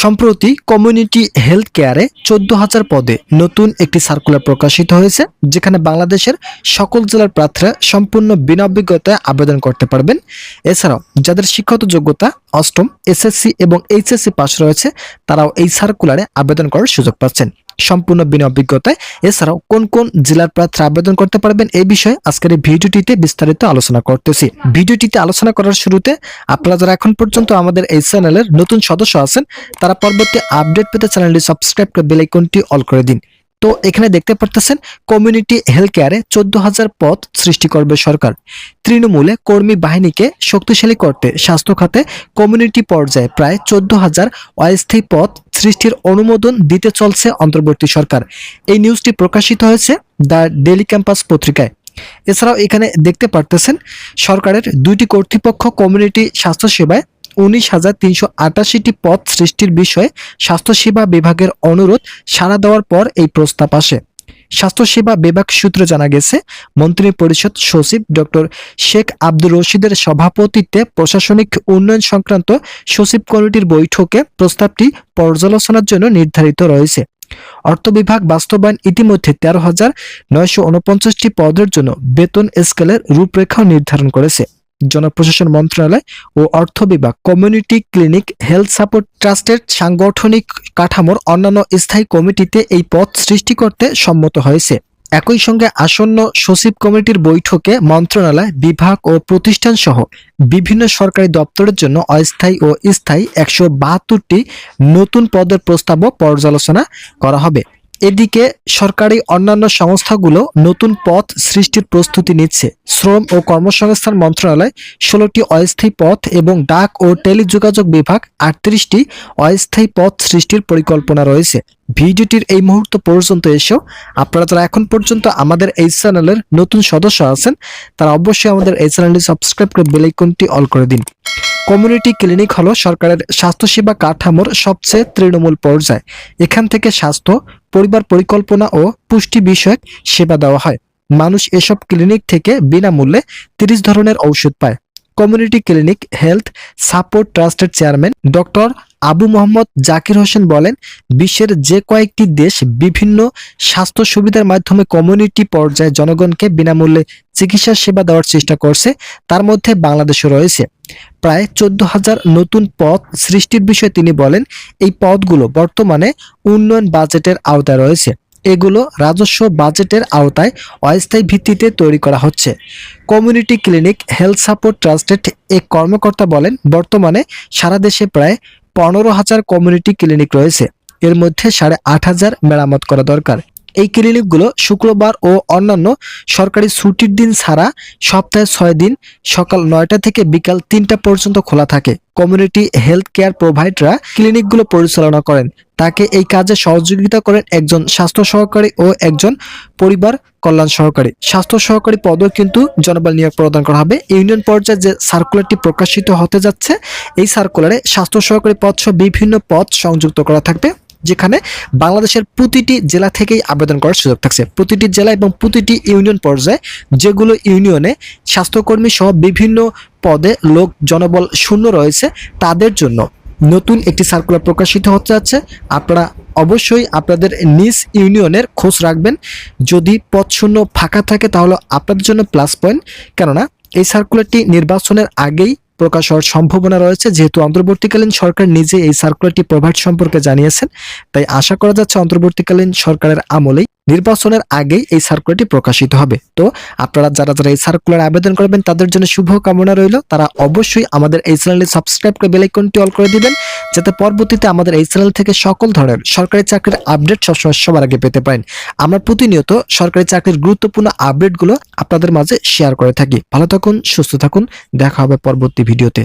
সম্প্রতি community health কেয়ারে চোদ্দ হাজার পদে নতুন একটি সার্কুলার প্রকাশিত হয়েছে, যেখানে বাংলাদেশের সকল জেলার প্রার্থীরা সম্পূর্ণ বিনা অভিজ্ঞতায় আবেদন করতে পারবেন। এছাড়াও, যাদের শিক্ষাগত যোগ্যতা অষ্টম এসএসসি এবং এইচএসসি পাস রয়েছে, তারাও এই সার্কুলারে আবেদন করার সুযোগ পাচ্ছেন। সম্পূর্ণ বিনা অভিজ্ঞতায়। এছাড়াও কোন কোন জেলার প্রার্থী আবেদন করতে পারবেন এই বিষয়ে আজকের এই ভিডিওটিতে বিস্তারিত আলোচনা করতেছি। ভিডিওটিতে আলোচনা করার শুরুতে আপনারা যারা এখন পর্যন্ত আমাদের এই চ্যানেলের নতুন সদস্য আছেন, তারা পরবর্তী আপডেট পেতে চ্যানেলটি সাবস্ক্রাইব করে বেল আইকনটি অল করে দিন। তো এখানে দেখতে পারতেছেন কমিউনিটি হেলথ কেয়ারে চোদ্দ হাজার পদ সৃষ্টি করবে সরকার। তৃণমূলে কর্মী বাহিনীকে শক্তিশালী করতে স্বাস্থ্য খাতে কমিউনিটি পর্যায়ে প্রায় চোদ্দ হাজার অস্থায়ী পদ সৃষ্টির অনুমোদন দিতে চলছে অন্তর্বর্তী সরকার। এই নিউজটি প্রকাশিত হয়েছে দ্য ডেলি ক্যাম্পাস পত্রিকায়। এছাড়াও এখানে দেখতে পারতেছেন সরকারের দুইটি কর্তৃপক্ষ কমিউনিটি স্বাস্থ্যসেবায় উনিশ হাজার তিনশো আটাশিটি পদ সৃষ্টির বিষয়ে স্বাস্থ্যসেবা বিভাগের অনুরোধ সাড়া দেওয়ার পর এই প্রস্তাব আসে। স্বাস্থ্যসেবা বিভাগ সূত্রে জানা গেছে, মন্ত্রী পরিষদ সচিব ডক্টর শেখ আব্দুর রশিদের সভাপতিত্বে প্রশাসনিক উন্নয়ন সংক্রান্ত সচিব কমিটির বৈঠকে প্রস্তাবটি পর্যালোচনার জন্য নির্ধারিত রয়েছে। অর্থ বিভাগ বাস্তবায়ন ইতিমধ্যে তেরো হাজার নয়শো উনপঞ্চাশটি পদের জন্য বেতন স্কেলের রূপরেখাও নির্ধারণ করেছে। জনপ্রশাসন মন্ত্রণালয় ও অর্থ বিভাগ কমিউনিটি ক্লিনিক হেলথ সাপোর্ট ট্রাস্টের সাংগঠনিক কাঠামোর অন্যান্য স্থায়ী কমিটিতে এই পদ সৃষ্টি করতে সম্মত হয়েছে। একই সঙ্গে আসন্ন সচিব কমিটির বৈঠকে মন্ত্রণালয়, বিভাগ ও প্রতিষ্ঠান সহ বিভিন্ন সরকারি দপ্তরের জন্য অস্থায়ী ও স্থায়ী একশো বাহাত্তরটি নতুন পদের প্রস্তাবও পর্যালোচনা করা হবে। এদিকে সরকারি অন্যান্য সংস্থাগুলো নতুন পথ সৃষ্টির প্রস্তুতি নিচ্ছে। শ্রম ও কর্মসংস্থান মন্ত্রণালয় ষোলোটি অস্থায়ী পথ এবং ডাক ও টেলিযোগাযোগ বিভাগ আটত্রিশটি অস্থায়ী পথ সৃষ্টির পরিকল্পনা রয়েছে। ভিডিওটির এই মুহূর্ত পর্যন্ত এসেও আপনারা যারা এখন পর্যন্ত আমাদের এই চ্যানেলের নতুন সদস্য আছেন, তারা অবশ্যই আমাদের এই চ্যানেলটি সাবস্ক্রাইব করে বেল আইকনটি অল করে দিন। কমিউনিটি ক্লিনিক হলো সরকারের স্বাস্থ্যসেবা কাঠামোর সবচেয়ে তৃণমূল পর্যায়। এখান থেকে স্বাস্থ্য পরিবার পরিকল্পনা ও পুষ্টি বিষয়ক সেবা দেওয়া হয়। মানুষ এসব ক্লিনিক থেকে বিনামূল্যে তিরিশ ধরনের ঔষধ পায়। কমিউনিটি ক্লিনিক হেলথ সাপোর্ট ট্রাস্টের চেয়ারম্যান ডক্টর আবু মোহাম্মদ জাকির হোসেন বলেন, বিশ্বের যে কয়েকটি দেশ বিভিন্ন স্বাস্থ্য সুবিধার মাধ্যমে কমিউনিটি পর্যায়ে জনগণকে বিনামূল্যে চিকিৎসা সেবা দেওয়ার চেষ্টা করছে, তার মধ্যে বাংলাদেশও রয়েছে। প্রায় চোদ্দ হাজার নতুন পদ সৃষ্টির বিষয়ে তিনি বলেন, এই পদগুলো বর্তমানে উন্নয়ন বাজেটের আওতায় রয়েছে। এগুলো রাজস্ব বাজেটের আওতায় অস্থায়ী ভিত্তিতে তৈরি করা হচ্ছে। কমিউনিটি ক্লিনিক হেলথ সাপোর্ট ট্রাস্টেড এক কর্মকর্তা বলেন, বর্তমানে সারা দেশে প্রায় পনেরো হাজার কমিউনিটি ক্লিনিক রয়েছে। এর মধ্যে সাড়ে আট হাজার মেরামত করা দরকার। এই ক্লিনিকগুলো শুক্রবার ও অন্যান্য সরকারি ছুটির দিন ছাড়া সপ্তাহে ছয় দিন, সকাল নয়টা থেকে বিকাল তিনটা পর্যন্ত খোলা থাকে। কমিউনিটি হেলথ কেয়ার প্রোভাইডাররা ক্লিনিকগুলো পরিচালনা করেন। তাকে এই কাজে সহযোগিতা করেন একজন স্বাস্থ্য সহকারী ও একজন পরিবার কল্যাণ সহকারী। স্বাস্থ্য সহকারী পদও কিন্তু জনবল নিয়োগ প্রদান করা হবে। ইউনিয়ন পর্যায়ে যে সার্কুলারটি প্রকাশিত হতে যাচ্ছে, এই সার্কুলারে স্বাস্থ্য সহকারী পদ সহ বিভিন্ন পদ সংযুক্ত করা থাকবে। যেখানে বাংলাদেশের প্রতিটি জেলা থেকেই আবেদন করার সুযোগ থাকছে। প্রতিটি জেলা এবং প্রতিটি ইউনিয়ন পর্যায়ে যেগুলো ইউনিয়নে স্বাস্থ্যকর্মী সহ বিভিন্ন পদে লোক জনবল শূন্য রয়েছে, তাদের জন্য নতুন একটি সার্কুলার প্রকাশিত হতে যাচ্ছে। আপনারা অবশ্যই আপনাদের নিজ ইউনিয়নের খোঁজ রাখবেন। যদি পদ শূন্য ফাঁকা থাকে তাহলে আপনাদের জন্য প্লাস পয়েন্ট কেননা এই সার্কুলারটি নির্বাচনের আগেই প্রকাশ হওয়ার সম্ভাবনা রয়েছে। যেহেতু অন্তর্বর্তীকালীন সরকার নিজে এই সার্কুলারটি প্রভাইড সম্পর্কে জানিয়েছেন, তাই আশা করা যাচ্ছে অন্তর্বর্তীকালীন সরকারের আমলেই নির্বাচনের আগেই এই সার্কুলারটি প্রকাশিত হবে। তো আপনারা যারা যারা এই সার্কুলার আবেদন করবেন, তাদের জন্য শুভ কামনা রইল। তারা অবশ্যই আমাদের এই চ্যানেলটি সাবস্ক্রাইব করে বেল আইকনটি অল করে দিবেন, যাতে পরবর্তীতে আমাদের এই চ্যানেল থেকে সকল ধরনের সরকারি চাকরির আপডেট সবসময় সবার আগে পেতে পারেন। আমরা প্রতিনিয়ত সরকারি চাকরির গুরুত্বপূর্ণ আপডেটগুলো আপনাদের মাঝে শেয়ার করে থাকি। ভালো থাকুন, সুস্থ থাকুন। দেখা হবে পরবর্তী ভিডিওতে